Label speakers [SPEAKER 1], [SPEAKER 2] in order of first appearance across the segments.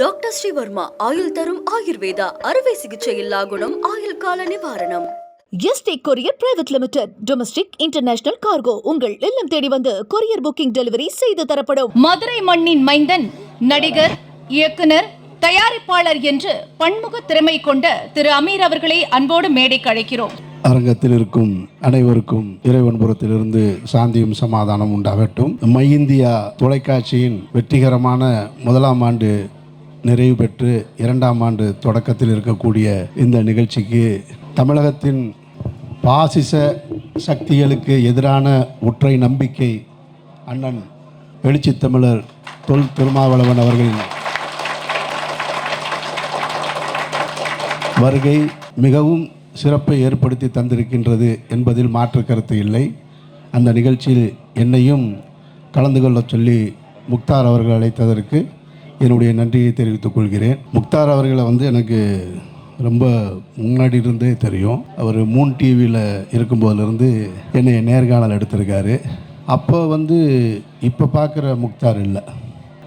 [SPEAKER 1] Doctor Sreevarma ஆயுள் தரும் ஆயுர்வேதா அறுவை சிகிச்சையில்லா குணம் ஆயுள் கால நிவாரணம்.
[SPEAKER 2] S T courier private limited domestic international cargo. உங்கள் இல்லம் தேடி வந்து கொரியர் புக்கிங் டெலிவரி செய்து தரப்படும்.
[SPEAKER 3] மதுரை மண்ணின் மைந்தன் நடிகர் இயக்குனர் தயாரிப்பாளர் என்று பன்முக திறமை கொண்ட திரு அமீர் அவர்களை அன்போடு மேடைக்கு அழைக்கிறோம்.
[SPEAKER 4] அரங்கத்தில் இருக்கும் அனைவருக்கும் இறைவன்புறத்திலிருந்து சாந்தியும் சமாதானம் உண்டாகட்டும். மை இந்தியா தொலைக்காட்சியின் வெற்றிகரமான முதலாம் ஆண்டு நிறைவு பெற்று இரண்டாம் ஆண்டு தொடக்கத்தில் இருக்கக்கூடிய இந்த நிகழ்ச்சிக்கு தமிழகத்தின் பாசிச சக்திகளுக்கு எதிரான ஒற்றை நம்பிக்கை அண்ணன் வெளிச்சித்தமிழர் தொல் திருமாவளவன் அவர்களின் வருகை மிகவும் சிறப்பை ஏற்படுத்தி தந்திருக்கின்றது என்பதில் மாற்று கருத்து இல்லை. அந்த நிகழ்ச்சியில் என்னையும் கலந்து கொள்ளச் சொல்லி முக்தார் அவர்கள் அழைத்ததற்கு என்னுடைய நன்றியை தெரிவித்துக் கொள்கிறேன். முக்தார் அவர்களை வந்து எனக்கு ரொம்ப முன்னாடி இருந்தே தெரியும். அவர் மூன் டிவியில் இருக்கும்போதுலேருந்து என்னை நேர்காணல் எடுத்திருக்காரு. அப்போ வந்து இப்போ பார்க்குற முக்தார் இல்லை.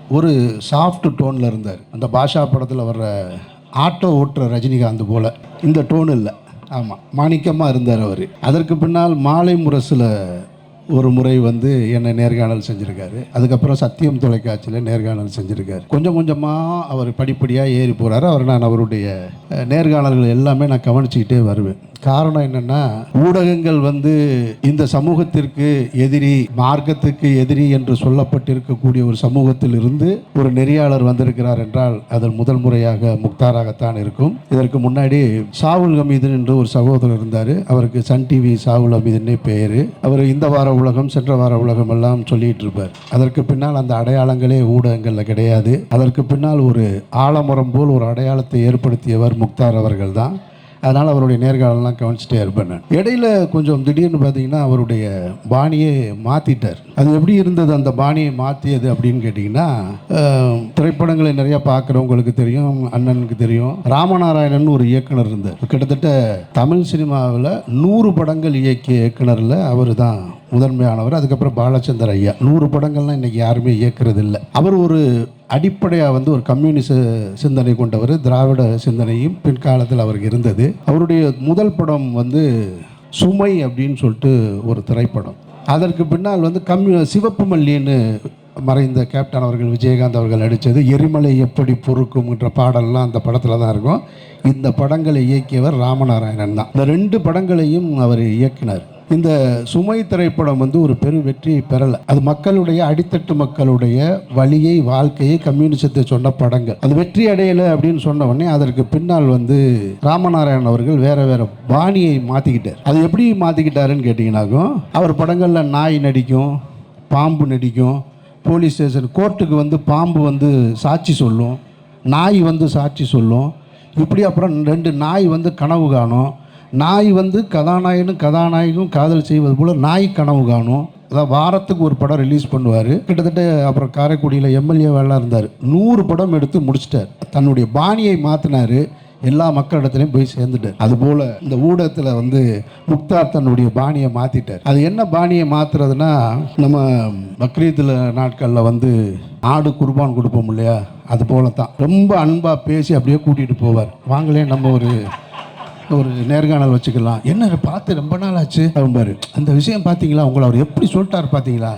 [SPEAKER 4] ஒரு சாஃப்ட் டோனில் இருந்தார். அந்த பாஷா படத்தில் வர்ற ஆட்டோ ஓட்டுற ரஜினிகாந்த் போல் இந்த டோன் இல்லை. ஆமாம் மாணிக்கமாக இருந்தார் அவர். அதற்கு பின்னால் மாலை முரசில் ஒரு முறை வந்து என்னை நேர்காணல் செஞ்சுருக்காரு. அதுக்கப்புறம் சத்தியம் தொலைக்காட்சியில் நேர்காணல் செஞ்சுருக்காரு. கொஞ்சம் கொஞ்சமாக அவர் படிப்படியாக ஏறி போகிறாரு அவர் நான் அவருடைய நேர்காணல்கள் எல்லாமே நான் கவனிச்சுக்கிட்டே வருவேன். காரணம் என்னன்னா ஊடகங்கள் வந்து இந்த சமூகத்திற்கு எதிரி மார்க்கத்துக்கு எதிரி என்று சொல்லப்பட்டிருக்கக்கூடிய ஒரு சமூகத்தில் இருந்து ஒரு நெறியாளர் வந்திருக்கிறார் என்றால் அதன் முதல் முறையாக முக்தாராகத்தான் இருக்கும். இதற்கு முன்னாடி சாவுல் ஹமீதன் என்று ஒரு சகோதரர் இருந்தார். அவருக்கு சன் டிவி சாவுல் ஹமீதனே பெயர் அவர் இந்த வார உலகம் சென்ற வார உலகம் எல்லாம் சொல்லிட்டு இருப்பார். அதற்கு பின்னால் அந்த அடையாளங்களே ஊடகங்களில் கிடையாது. அதற்கு பின்னால் ஒரு ஆலமரம் போல் ஒரு அடையாளத்தை ஏற்படுத்தியவர் முக்தார் அவர்கள் தான். அதனால் அவருடைய நேர்காணலாம் கவனிச்சிட்டே இருப்பேன் நான். இடையில கொஞ்சம் திடீர்னு பார்த்தீங்கன்னா அவருடைய பாணியை மாற்றிட்டார் அது எப்படி இருந்தது அந்த பாணியை மாற்றியது அப்படின்னு கேட்டிங்கன்னா திரைப்படங்களை நிறையா பார்க்குறவங்களுக்கு தெரியும் அண்ணனுக்கு தெரியும். ராமநாராயணன் ஒரு இயக்குனர் இருந்தார். கிட்டத்தட்ட தமிழ் சினிமாவில் நூறு படங்கள் இயக்கிய இயக்குனரில் அவர் தான் முதன்மையானவர். அதுக்கப்புறம் பாலச்சந்தர் ஐயா. நூறு படங்கள்லாம் இன்றைக்கி யாருமே இயக்குறது இல்லை அவர் ஒரு அடிப்படையாக வந்து ஒரு கம்யூனிச சிந்தனை கொண்டவர் திராவிட சிந்தனையும் பின்காலத்தில் அவருக்கு இருந்தது. அவருடைய முதல் படம் வந்து சுமை அப்படின்னு சொல்லிட்டு ஒரு திரைப்படம். அதற்கு பின்னால் வந்து கம்யூ சிவப்பு மல்லின்னு மறைந்த கேப்டன் அவர்கள் விஜயகாந்த் அவர்கள் நடித்தது எரிமலை எப்படி பொறுக்கும்ன்ற பாடல்லாம் அந்த படத்தில் தான் இருக்கும். இந்த படங்களை இயக்கியவர் ராமநாராயணன் தான். இந்த ரெண்டு படங்களையும் அவர் இயக்கினார். இந்த சுமை திரைப்படம் வந்து ஒரு பெரும் வெற்றியை பெறலை. அது மக்களுடைய அடித்தட்டு மக்களுடைய வழியை வாழ்க்கையை கம்யூனிசத்தை சொன்ன படங்கள். அது வெற்றி அடையலை அப்படின்னு சொன்ன உடனே அதற்கு பின்னால் வந்து ராமநாராயணன் அவர்கள் வேற வேற பாணியை மாற்றிக்கிட்டார் அது எப்படி மாற்றிக்கிட்டாருன்னு கேட்டிங்கனாக்கும் அவர் படங்களில் நாய் நடிக்கும் பாம்பு நடிக்கும் போலீஸ் ஸ்டேஷன் கோர்ட்டுக்கு வந்து பாம்பு வந்து சாட்சி சொல்லும் நாய் வந்து சாட்சி சொல்லும் இப்படி அப்புறம் ரெண்டு நாய் வந்து கனவு காணும் நாய் வந்து கதாநாயகனும் கதாநாயகனும் காதல் செய்வது போல் நாய் கனவு காணும். அதாவது வாரத்துக்கு ஒரு படம் ரிலீஸ் பண்ணுவார். கிட்டத்தட்ட அப்புறம் காரைக்குடியில் எம்எல்ஏவெல்லாம் இருந்தார். நூறு படம் எடுத்து முடிச்சிட்டார். தன்னுடைய பாணியை மாற்றினார் எல்லா மக்களிடத்துலையும் போய் சேர்ந்துட்டார். அதுபோல் இந்த ஊடகத்தில் வந்து முக்தார் தன்னுடைய பாணியை மாற்றிட்டார் அது என்ன பாணியை மாற்றுறதுன்னா நம்ம பக்ரீத்தில் நாட்களில் வந்து ஆடு குர்பான் கொடுப்போம் இல்லையா? அது போல தான் ரொம்ப அன்பாக பேசி அப்படியே கூட்டிகிட்டு போவார். வாங்களே நம்ம ஒரு ஒரு நேர்காணல் வச்சுக்கலாம். என்ன பார்த்து ரொம்ப நாள் ஆச்சு பாரு அந்த விஷயம் பார்த்தீங்களா? உங்களை அவர் எப்படி சொல்லிட்டார் பார்த்தீங்களா?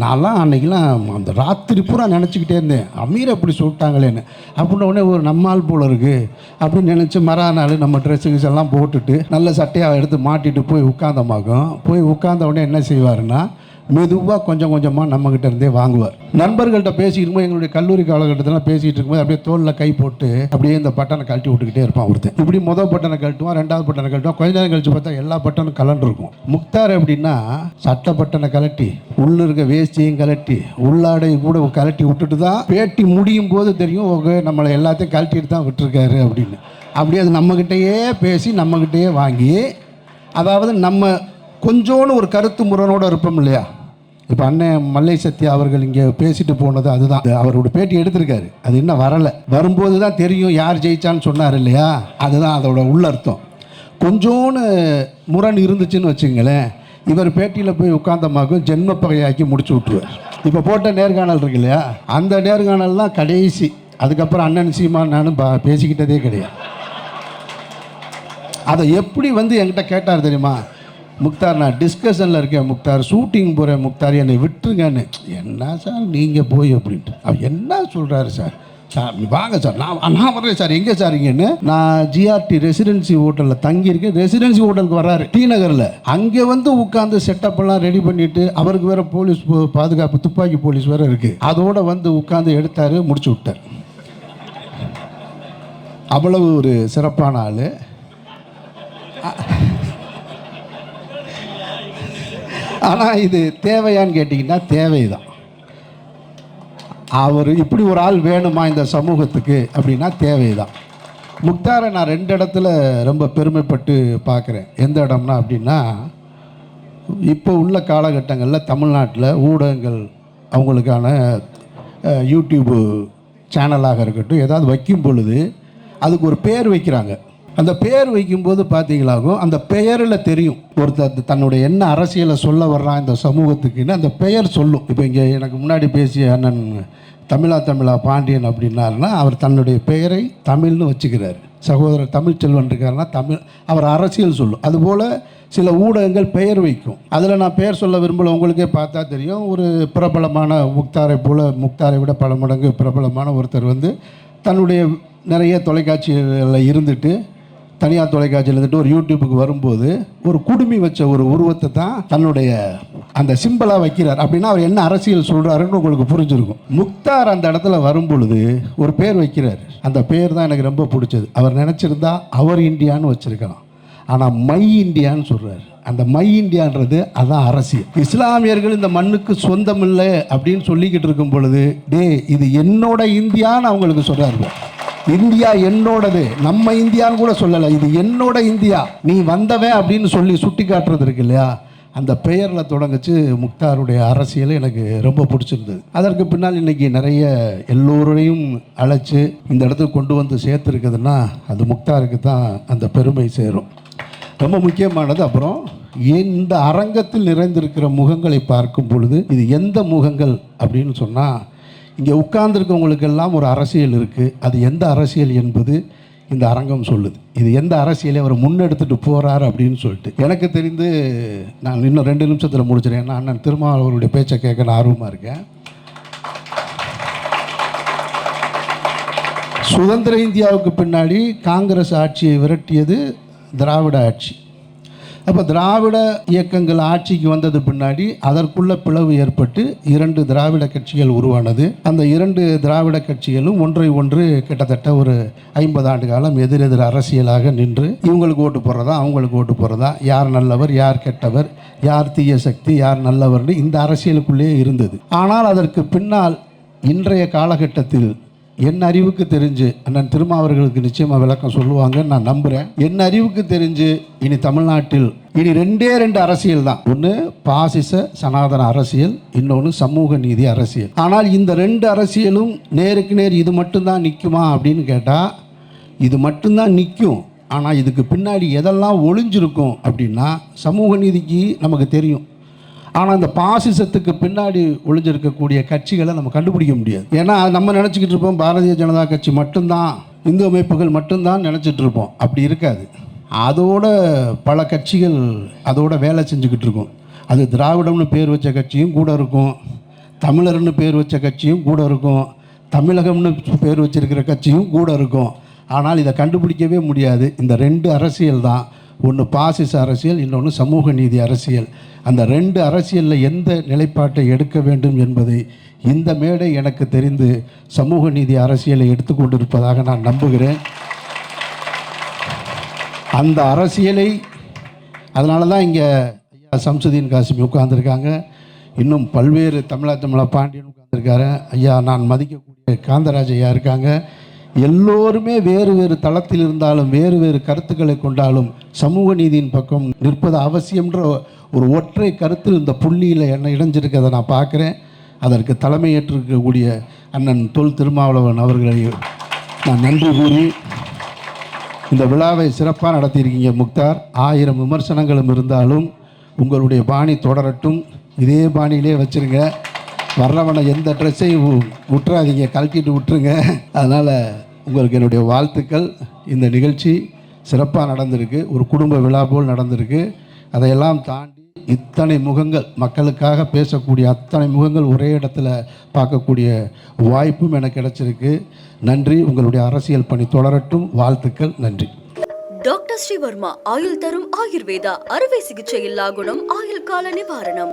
[SPEAKER 4] நான்லாம் அன்னைக்கெல்லாம் அந்த ராத்திரி பூரா நினச்சிக்கிட்டே இருந்தேன். அமீர் அப்படி சொல்லிட்டாங்களேன்னு. அப்படின்ன உடனே ஒரு நம்மால் போல இருக்கு. அப்படின்னு நினச்சி மறாநாள் நம்ம ட்ரெஸ்ஸு எல்லாம் போட்டுட்டு நல்ல சட்டையாக எடுத்து மாட்டிட்டு போய் உட்காந்தமாகும் போய் உட்காந்த உடனே என்ன செய்வாருன்னா மெதுவாக கொஞ்சம் கொஞ்சமாக நம்மக்கிட்ட இருந்தே வாங்குவார். நண்பர்கள்ட்ட பேசிட்டு இருக்கும்போது எங்களுடைய கல்லூரி காலகட்டத்தில் பேசிகிட்டு இருக்கும்போது அப்படியே தோலில் கை போட்டு அப்படியே இந்த பட்டனை கழட்டி விட்டுக்கிட்டே இருப்பான் ஒருத்தன். இப்படி முதல் பட்டனை கழட்டுவான் ரெண்டாவது பட்டனை கழட்டுவான். கொஞ்ச நேரம் கழிச்சு பார்த்தா எல்லா பட்டனும் கலண்டு இருக்கும். முக்தார் எப்படின்னா சட்ட பட்டனை கலட்டி உள்ள இருக்க வேஸ்டியும் கலட்டி உள்ளாடை கூட கலட்டி விட்டுட்டு தான் பேட்டி முடியும் போது தெரியும் ஓகே நம்மளை எல்லாத்தையும் கழட்டிட்டு தான் விட்டுருக்காரு அப்படின்னு. அப்படியே அது நம்மக்கிட்டேயே பேசி நம்மக்கிட்டேயே வாங்கி அதாவது நம்ம கொஞ்சோன்னு ஒரு கருத்து முரணோடு இருப்போம் இல்லையா? இப்போ அண்ணன் மல்லை சத்யா அவர்கள் இங்கே பேசிட்டு போனது அதுதான். அது அவரோட பேட்டி எடுத்திருக்காரு. அது இன்னும் வரலை. வரும்போது தான் தெரியும் யார் ஜெயிச்சான்னு சொன்னார் இல்லையா? அதுதான் அதோட உள்ளர்த்தம். கொஞ்சோன்னு முரண் இருந்துச்சுன்னு வச்சுங்களேன் இவர் பேட்டியில் போய் உட்காந்தமாக்கும் ஜென்ம பகையாக்கி முடிச்சு விட்டுருவார். இப்போ போட்ட நேர்காணல் இருக்கு இல்லையா? அந்த நேர்காணல்லாம் கடைசி. அதுக்கப்புறம் அண்ணன் சீமா நானும் பேசிக்கிட்டதே கிடையாது. அதை எப்படி வந்து என்கிட்ட கேட்டார் தெரியுமா? முக்தார் நான் டிஸ்கஷனில் இருக்கேன். முக்தார் ஷூட்டிங் போகிறேன் முக்தார் என்னை விட்டுருங்கன்னு. என்ன சார் நீங்கள் போய் அப்படின்ட்டு. அவர் என்ன சொல்கிறாரு சார்? சார் வாங்க சார். நான் நான் வர்றேன் சார். எங்கே சார் இங்கன்னு? நான் ஜிஆர்டி ரெசிடென்சி ஹோட்டலில் தங்கியிருக்கேன். ரெசிடென்சி ஹோட்டலுக்கு வர்றாரு. டி நகரில். அங்கே வந்து உட்காந்து செட்டப் எல்லாம் ரெடி பண்ணிட்டு அவருக்கு வேற போலீஸ் போ- பாதுகாப்பு துப்பாக்கி போலீஸ் வேற இருக்கு. அதோட வந்து உட்காந்து எடுத்தார் முடிச்சு விட்டார். அவ்வளவு ஒரு சிறப்பான ஆள். ஆனால் இது தேவையான்னு கேட்டிங்கன்னா தேவைதான். அவர் இப்படி ஒரு ஆள் வேணுமா இந்த சமூகத்துக்கு அப்படின்னா தேவைதான். முக்தாரை நான் ரெண்டு இடத்துல ரொம்ப பெருமைப்பட்டு பார்க்குறேன். எந்த இடம்னா அப்படின்னா இப்போ உள்ள காலகட்டங்களில் தமிழ்நாட்டில் ஊடகங்கள் அவங்களுக்கான யூடியூப்பு சேனலாக இருக்கட்டும் ஏதாவது வைக்கும் பொழுது அதுக்கு ஒரு பேர் வைக்கிறாங்க. அந்த பெயர் வைக்கும்போது பார்த்தீங்களாகும் அந்த பெயரில் தெரியும். ஒருத்தர் தன்னுடைய என்ன அரசியலை சொல்ல வர்றான் இந்த சமூகத்துக்குன்னு அந்த பெயர் சொல்லும். இப்போ இங்கே எனக்கு முன்னாடி பேசிய அண்ணன் தமிழா தமிழா பாண்டியன் அப்படின்னாருன்னா அவர் தன்னுடைய பெயரை தமிழ்னு வச்சுக்கிறார். சகோதரர் தமிழ்ச்செல்வன் இருக்காருன்னா தமிழ் அவர் அரசியல் சொல்லும். அதுபோல் சில ஊடகங்கள் பெயர் வைக்கும். அதில் நான் பெயர் சொல்ல விரும்பல உங்களுக்கே பார்த்தா தெரியும். ஒரு பிரபலமான முக்தாரை போல் முக்தாரை விட பல மடங்கு பிரபலமான ஒருத்தர் வந்து தன்னுடைய நிறைய தொலைக்காட்சிகளில் இருந்துட்டு தனியார் தொலைக்காட்சியில் இருந்துட்டு ஒரு யூடியூபுக்கு வரும்போது ஒரு குடுமி வச்ச ஒரு உருவத்தை தான் தன்னுடைய அந்த சிம்பிளாக வைக்கிறார். அப்படின்னா அவர் என்ன அரசியல் சொல்கிறாருன்னு உங்களுக்கு புரிஞ்சிருக்கும். முக்தார் அந்த இடத்துல வரும் பொழுது ஒரு பேர் வைக்கிறார். அந்த பேர் தான் எனக்கு ரொம்ப பிடிச்சது. அவர் நினச்சிருந்தா அவர் இந்தியான்னு வச்சுருக்கலாம். ஆனால் மை இந்தியான்னு சொல்கிறார் அந்த மை இந்தியான்றது அதான் அரசியல். இஸ்லாமியர்கள் இந்த மண்ணுக்கு சொந்தம் இல்லை அப்படின்னு சொல்லிக்கிட்டு இருக்கும் பொழுது டே இது என்னோட இந்தியான்னு அவங்களுக்கு சொல்கிறாரு இந்தியா என்னோடது. நம்ம இந்தியான்னு கூட சொல்லலை. இது என்னோட இந்தியா. நீ வந்தவன் அப்படின்னு சொல்லி சுட்டி காட்டுறது இருக்கு இல்லையா? அந்த பெயரில் தொடங்குச்சு முக்தாருடைய அரசியல் எனக்கு ரொம்ப பிடிச்சிருந்தது. அதற்கு பின்னால் இன்னைக்கு நிறைய எல்லோரையும் அழைச்சி இந்த இடத்துக்கு கொண்டு வந்து சேர்த்துருக்குதுன்னா அது முக்தாருக்கு தான் அந்த பெருமை சேரும். ரொம்ப முக்கியமானது. அப்புறம் இந்த அரங்கத்தில் நிறைந்திருக்கிற முகங்களை பார்க்கும் பொழுது இது எந்த முகங்கள் அப்படின்னு சொன்னால் இங்கே உட்கார்ந்துருக்கவங்களுக்கெல்லாம் ஒரு அரசியல் இருக்குது அது எந்த அரசியல் என்பது இந்த அரங்கம் சொல்லுது. இது எந்த அரசியலை அவர் முன்னெடுத்துட்டு போகிறார் அப்படின்னு சொல்லிட்டு. எனக்கு தெரிந்து நான் இன்னும் ரெண்டு நிமிஷத்தில் முடிச்சிடேன் ஏன்னா அண்ணன் திருமாவளவருடைய பேச்சை கேட்க நான் ஆர்வமாக இருக்கேன். சுதந்திர இந்தியாவுக்கு பின்னாடி காங்கிரஸ் ஆட்சியை விரட்டியது திராவிட ஆட்சி. அப்போ திராவிட இயக்கங்கள் ஆட்சிக்கு வந்தது பின்னாடி அதற்குள்ள பிளவு ஏற்பட்டு இரண்டு திராவிட கட்சிகள் உருவானது. அந்த இரண்டு திராவிட கட்சிகளும் ஒன்றை ஒன்று கிட்டத்தட்ட ஒரு ஐம்பது ஆண்டு காலம் எதிரெதிர் அரசியலாக நின்று இவங்களுக்கு ஓட்டு போடுறதா அவங்களுக்கு ஓட்டு போடுறதா யார் நல்லவர் யார் கெட்டவர் யார் தீய சக்தி யார் நல்லவர்னு இந்த அரசியலுக்குள்ளேயே இருந்தது. ஆனால் அதற்கு பின்னால் இன்றைய காலகட்டத்தில் என் அறிவுக்கு தெரிஞ்சு அண்ணன் திருமாவர்களுக்கு நிச்சயமாக விளக்கம் சொல்லுவாங்க நான் நம்புகிறேன் என் அறிவுக்கு தெரிஞ்சு இனி தமிழ்நாட்டில் இனி ரெண்டே ரெண்டு அரசியல் தான். ஒன்று பாசிச சனாதன அரசியல் இன்னொன்று சமூக நீதி அரசியல். ஆனால் இந்த ரெண்டு அரசியலும் நேருக்கு நேர் இது மட்டும்தான் நிற்குமா அப்படின்னு கேட்டால் இது மட்டும்தான் நிற்கும் ஆனால் இதுக்கு பின்னாடி எதெல்லாம் ஒளிஞ்சிருக்கும் அப்படின்னா சமூக நீதிக்கு நமக்கு தெரியும். ஆனால் அந்த பாசிசத்துக்கு பின்னாடி ஒளிஞ்சிருக்கக்கூடிய கட்சிகளை நம்ம கண்டுபிடிக்க முடியாது. ஏன்னா நம்ம நினச்சிக்கிட்டு இருப்போம் பாரதிய ஜனதா கட்சி மட்டும்தான் இந்து அமைப்புகள் மட்டும்தான் நினச்சிட்டு இருப்போம். அப்படி இருக்காது. அதோட பல கட்சிகள் அதோட வேலை செஞ்சுக்கிட்டு இருக்கும். அது திராவிடம்னு பேர் வச்ச கட்சியும் கூட இருக்கும். தமிழர்னு பேர் வச்ச கட்சியும் கூட இருக்கும். தமிழகம்னு பேர் வச்சிருக்கிற கட்சியும் கூட இருக்கும். ஆனால் இதை கண்டுபிடிக்கவே முடியாது. இந்த ரெண்டு அரசியல் தான் ஒன்று பாசிச அரசியல் இன்னொன்று சமூக நீதி அரசியல். அந்த ரெண்டு அரசியலில் எந்த நிலைப்பாட்டை எடுக்க வேண்டும் என்பதை இந்த மேடை எனக்கு தெரிந்து சமூக நீதி அரசியலை எடுத்துக்கொண்டிருப்பதாக நான் நம்புகிறேன். அந்த அரசியலை அதனால தான் இங்கே ஐயா சம்சுதீன் காசிமி உட்கார்ந்துருக்காங்க. இன்னும் பல்வேறு தமிழா தமிழா பாண்டியன் உட்கார்ந்துருக்காரு. ஐயா நான் மதிக்கக்கூடிய காந்தராஜ் ஐயா இருக்காங்க. எல்லோருமே வேறு வேறு தளத்தில் இருந்தாலும் வேறு வேறு கருத்துக்களை கொண்டாலும் சமூக நீதியின் பக்கம் நிற்பது அவசியம்ன்ற ஒரு ஒற்றை கருத்தில் இந்த புள்ளியில் என்ன இணைஞ்சிருக்கிறத நான் பார்க்குறேன். அதற்கு தலைமையேற்றிருக்கக்கூடிய அண்ணன் தொல் திருமாவளவன் அவர்களை நான் நன்றி கூறி இந்த விழாவை சிறப்பாக நடத்தியிருக்கீங்க முக்தார். ஆயிரம் விமர்சனங்களும் இருந்தாலும் உங்களுடைய பாணி தொடரட்டும். இதே பாணியிலே வச்சிருங்க. வர்றவனை எந்த ட்ரெஸ்ஸையும் விட்டுறாதீங்க கழட்டிட்டு விட்டுருங்க. அதனால் உங்களுக்கு என்னுடைய வாழ்த்துக்கள். இந்த நிகழ்ச்சி சிறப்பாக நடந்திருக்கு. ஒரு குடும்ப விழா போல் நடந்திருக்கு. அதையெல்லாம் தாண்டி இத்தனை முகங்கள் மக்களுக்காக பேசக்கூடிய அத்தனை முகங்கள் ஒரே இடத்துல பார்க்கக்கூடிய வாய்ப்பும் எனக்கு கிடைச்சிருக்கு. நன்றி. உங்களுடைய அரசியல் பணி தொடரட்டும். வாழ்த்துக்கள். நன்றி.
[SPEAKER 1] டாக்டர் ஸ்ரீவர்மா ஆயுள் தரும் ஆயுர்வேதா அறுவை சிகிச்சை இல்லா குணம் ஆயுள் கால நிவாரணம்.